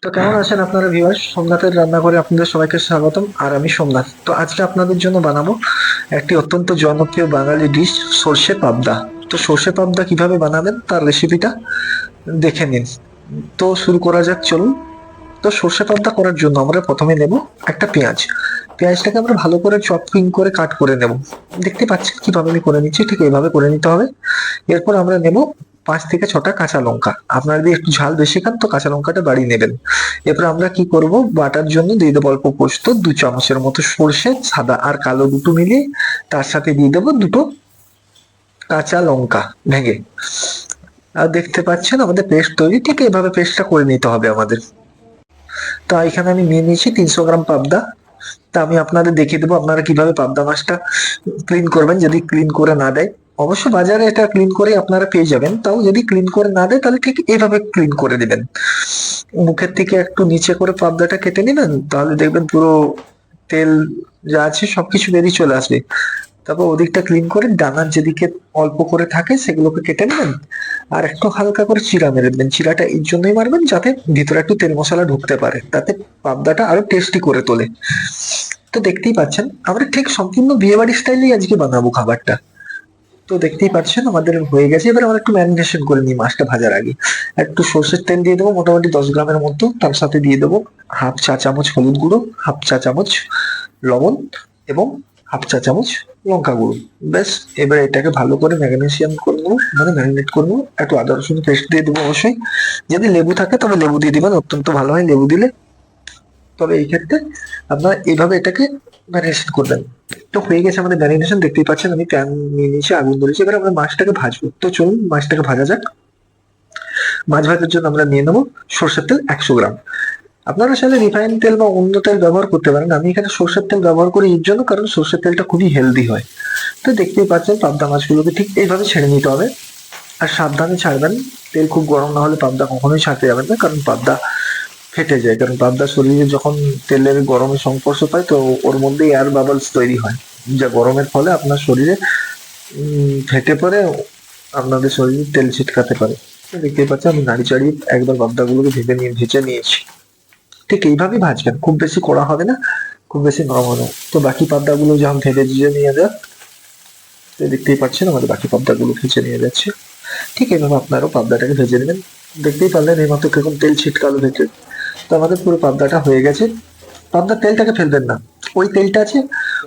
তো কেমন আছেন আপনারা ভিউয়ার্স সোমনাথের রান্নাঘরে আপনাদের সবাইকে স্বাগতম। আর আমি সোমনাথ। তো আজকে আপনাদের জন্য বানাবো একটি অত্যন্ত জনপ্রিয় বাঙালি ডিশ সর্ষে পাবদা। তো সর্ষে পাবদা কীভাবে বানাবেন, তার রেসিপিটা দেখে নিন। তো শুরু করা যাক, চলুন। তো সর্ষে পাবদা করার জন্য আমরা প্রথমে নেব একটা পেঁয়াজ। পেঁয়াজটাকে আমরা ভালো করে চপিং করে কাট করে নেব। দেখতে পাচ্ছেন কীভাবে আমি করে নিচ্ছি? ঠিক এইভাবে করে নিতে হবে। এরপর আমরা নেব পাঁচ থেকে ছটা কাঁচা লঙ্কা। আপনারা যদি একটু ঝাল বেশি খান, তো কাঁচা লঙ্কাটা বাড়িয়ে নেবেন। এরপর আমরা কি করব? বাটার জন্য দিয়ে দেবো অল্প পোস্ত, দু চামচের মতো সর্ষে, সাদা আর কালো দুটো মিলিয়ে তার সাথে দিয়ে দেবো দুটো কাঁচা লঙ্কা ভেঙে। আর দেখতে পাচ্ছেন আমাদের পেস্ট তৈরি, ঠিক এভাবে পেস্টটা করে নিতে হবে আমাদের। তো এখানে আমি নিয়ে নিয়েছি তিনশো গ্রাম পাবদা। তা আমি আপনাদের দেখিয়ে দেবো আপনারা কীভাবে পাবদা মাছটা ক্লিন করবেন, যদি ক্লিন করে না দেয়। অবশ্য বাজারে এটা ক্লিন করে আপনারা পেয়ে যাবেন। তাও যদি ক্লিন করে না দেয়, তাহলে ঠিক এভাবে ক্লিন করে দিবেন। মুখের থেকে একটু নিচে করে পাবদাটা কেটে নেবেন, তাহলে দেখবেন পুরো তেল যা আছে সবকিছু বেরিয়ে চলে আসবে। তারপর ওদিকটা ক্লিন করে ডানার যেদিকে অল্প করে থাকে, সেগুলোকে কেটে নেবেন। আর একটু হালকা করে চিরা মেরে দেবেন। চিরাটা এই জন্যই মারবেন যাতে ভিতরে একটু তেল মশলা ঢুকতে পারে, তাতে পাবদাটা আরও টেস্টি করে তোলে। তো দেখতেই পাচ্ছেন, আমরা ঠিক সম্পূর্ণ বিয়েবাড়ি স্টাইলেই আজকে বানাবো খাবারটা। তো দেখতেই পাচ্ছেন, আমাদের হয়ে গেছে। এবার আমরা একটু ম্যারিনেশন করে নিই মাছটা ভাজার আগে। একটু সর্ষের তেল দিয়ে দেবো, মোটামুটি দশ গ্রামের মতো। তার সাথে দিয়ে দেবো হাফ চা চামচ হলুদ গুঁড়ো, হাফ চা চামচ লবণ এবং হাফ চা চামচ লঙ্কা গুঁড়ো। ব্যাস, এবার এটাকে ভালো করে ম্যারিনেশন করে মানে ম্যারিনেট করে নেব। একটু আদা রসুন পেস্ট দিয়ে দেবো অবশ্যই। যদি লেবু থাকে, তবে লেবু দিয়ে দিবেন, অত্যন্ত ভালো হয় লেবু দিলে। তবে এই ক্ষেত্রে আপনারা এইভাবে এটাকে ম্যারিনেশন করবেন। তো হয়ে গেছে আমাদের ম্যারিনেশন দেখতেই পাচ্ছেন আমি প্যান নিয়ে নিয়েছি, আগুন ধরেছি। এবার আমরা মাছটাকে ভাজবো। তো চলুন, মাছটাকে ভাজা যাক। মাছ ভাজার জন্য আমরা নিয়ে নেব সর্ষের তেল একশো গ্রাম। আপনারা চাইলে রিফাইন তেল বা অন্য তেল ব্যবহার করতে পারেন। আমি এখানে সর্ষের তেল ব্যবহার করি এর জন্য, কারণ সর্ষের তেলটা খুবই হেলদি হয়। তো দেখতেই পাচ্ছেন, পাবদা মাছগুলোকে ঠিক এইভাবে ছেড়ে নিতে হবে। আর সাবধানে ছাড়বেন। তেল খুব গরম না হলে পাবদা কখনোই ছাড়তে যাবেন না, কারণ পাবদা ফেটে যায়, কারণ পাবদা শরীরে যখন তেলের গরমের সংস্পর্শ পায়, তো ওর মধ্যে এয়ার বাবলস তৈরি হয়, যা গরমের ফলে আপনার শরীরে ফেটে পড়ে, আপনাদের শরীরে তেল ছিটকাতে পারে। তো দেখতেই পাচ্ছেন, আমি নাড়ি চাড়িয়ে একবার পাবদাগুলোকে ভেজে নিয়ে, ভেজে নিয়েছি। ঠিক এইভাবেই ভাজবেন, খুব বেশি কড়া হবে না, খুব বেশি নরম হবে তো বাকি পাবদাগুলো যখন ভেজে ভেজে নিয়ে যাক তো দেখতেই পাচ্ছেন, আমাদের বাকি পাবদাগুলো ভেজে নিয়ে যাচ্ছে। ঠিক এইভাবে আপনারাও পাবদাটাকে ভেজে নেবেন। দেখতেই পারলেন, এই মাত্র কীরকম তেল ছিটকালো ভেজে তো আমাদের পুরো পাবদাটা হয়ে গেছে। পাবদার তেলটাকে ফেলবেন না। ওই তেলটা আছে,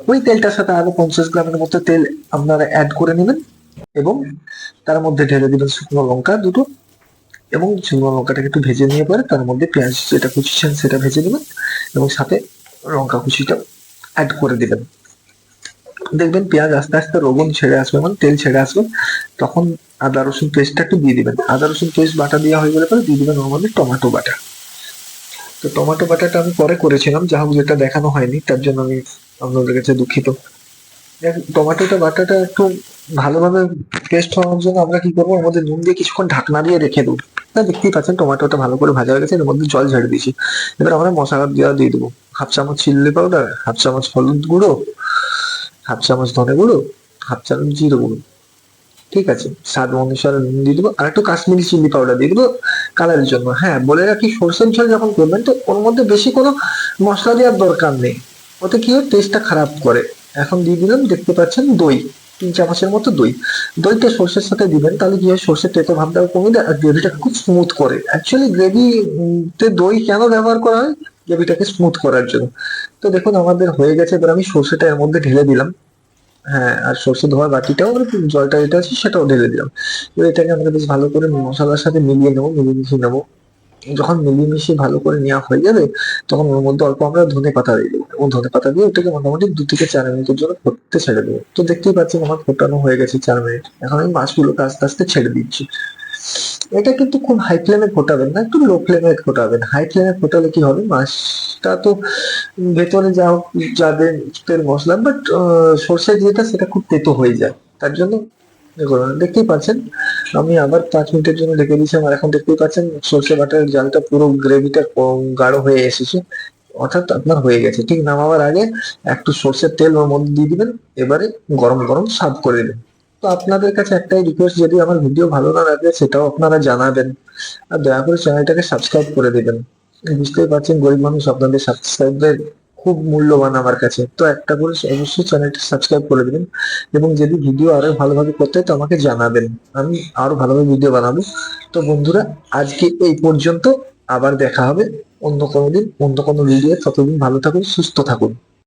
ওই তেলটার সাথে আরও পঞ্চাশ গ্রামের মতো তেল আপনারা অ্যাড করে নেবেন এবং তার মধ্যে ঢেলে দিবেন শুকনো লঙ্কা দুটো এবং শুকনো লঙ্কাটাকে একটু ভেজে নিয়ে পরে তার মধ্যে পেঁয়াজ যেটা কুচিছেন সেটা ভেজে নেবেন এবং সাথে লঙ্কা কুচিটা অ্যাড করে দেবেন। দেখবেন পেঁয়াজ আস্তে আস্তে রোগন ছেড়ে আসবে মানে তেল ছেড়ে আসবে। তখন আদা রসুন পেস্টটা একটু দিয়ে দিবেন। আদা রসুন পেস্ট বাটা দেওয়া হয়ে গেলে পরে দিয়ে দিবেন মধ্যে টমেটো বাটা। তো টমেটো বাটাটা আমি পরে করেছিলাম, যা হোক যেটা দেখানো হয়নি, তার জন্য আমি আপনাদের কাছে দুঃখিত। টমেটোটা বাটাটা একটু ভালোভাবে পেস্ট হওয়ার জন্য আমরা কি করব আমাদের নুন দিয়ে কিছুক্ষণ ঢাকনা দিয়ে রেখে দেবো। না, দেখতেই পাচ্ছেন টমেটোটা ভালো করে ভাজা হয়ে গেছে, এর মধ্যে জল ঝেড়ে দিয়েছি। এবার আমরা মশলা দেওয়া দিয়ে দেবো। হাফ চামচ চিল্লি পাউডার, হাফ চামচ হলুদ গুঁড়ো, হাফ চামচ ধনে গুঁড়ো, হাফ চামচ জিরে গুঁড়ো। ঠিক আছে, স্বাদ অনুসারে নুন দিয়ে দেবো, আর একটু কাশ্মীরি চিলি পাউডার দিয়ে দেবো। কালারের জন্য। হ্যাঁ বলে রাখি, সরষের ঝোল যখন করবেন, তো ওর মধ্যে বেশি কোনো মশলা দেওয়ার দরকার নেই। ওতে কি হয়? টেস্টটা খারাপ করে। এখন দিয়ে দিলাম, দেখতে পাচ্ছেন দই। তিন চামচের মতো দই। দইটা সর্ষের সাথে দিবেন, তাহলে কি হয়? সর্ষের তেতো ভাবটাও কমে দেয় আর গ্রেভিটা খুব স্মুথ করে। অ্যাকচুয়ালি গ্রেভি তে দই কেন ব্যবহার করা হয়? গ্রেভিটাকে স্মুথ করার জন্য। তো দেখুন, আমাদের হয়ে গেছে। এবার আমি সর্ষেটা এর মধ্যে ঢেলে দিলাম। হ্যাঁ আর সর্ষে ধোয়া বাটিটাও মানে জলটা যেটা আছে সেটাও ঢেলে দিলাম। এবার এটাকে আমরা বেশ ভালো করে মশলার সাথে মিলিয়ে নেব মিলিয়ে মিশিয়ে নেব। যখন মিলিয়ে মিশিয়ে ভালো করে নেওয়া হয়ে যাবে, তখন ওর মধ্যে অল্প আমরা ধনে পাতা দিয়ে দেবো। এবং ধনে পাতা দিয়ে ওটাকে মোটামুটি দু থেকে চার মিনিটের জন্য ফুটতে ছেড়ে দেবো। তো দেখতেই পাচ্ছেন আমার ফোটানো হয়ে গেছে চার মিনিট। এখন আমি মাছগুলোকে আস্তে আস্তে ছেড়ে দিচ্ছি। এটা কিন্তু খুব হাই ফ্লেমে ফোটাবেন না, একটু লো ফ্লেমে ফোটাবেন। হাই ফ্লেমে ফোটালে কি হবে? মাছটা তো ভেতরে যা যাবে তেল, মশলা বাট সর্ষে যেটা, সেটা খুব তেতো হয়ে যায়। তার জন্য। দেখতেই পাচ্ছেন, আমি আবার পাঁচ মিনিটের জন্য রেখে দিয়েছি, আমার এখন দেখতেই পাচ্ছেন, সর্ষে বাটার জালটা পুরো গ্রেভিটা গাঢ় হয়ে এসেছে। অর্থাৎ আপনার হয়ে গেছে। ঠিক নামাবার আগে একটু সর্ষের তেল ওর মধ্যে দিয়ে দিবেন, এবারে গরম গরম সার্ভ করে দিবেন। তো আপনাদের কাছে একটাই রিকোয়েস্ট যদি আমার ভিডিও ভালো না লাগে, সেটাও আপনারা জানাবেন। আর দয়া করে চ্যানেলটাকে সাবস্ক্রাইব করে দেবেন। বুঝতেই পারছেন, গরিব মানুষ আপনাদের সাবস্ক্রাইবের খুব মূল্যবান আমার কাছে। তো একটা করে অবশ্যই চ্যানেলটা সাবস্ক্রাইব করে দেবেন। এবং যদি ভিডিও আরও ভালোভাবে করতে হয়, তো আমাকে জানাবেন। আমি আরও ভালোভাবে ভিডিও বানাবো। তো বন্ধুরা, আজকে এই পর্যন্ত আবার দেখা হবে। অন্য কোনো দিন, অন্য কোনো ভিডিও ততদিন ভালো থাকুন, সুস্থ থাকুন।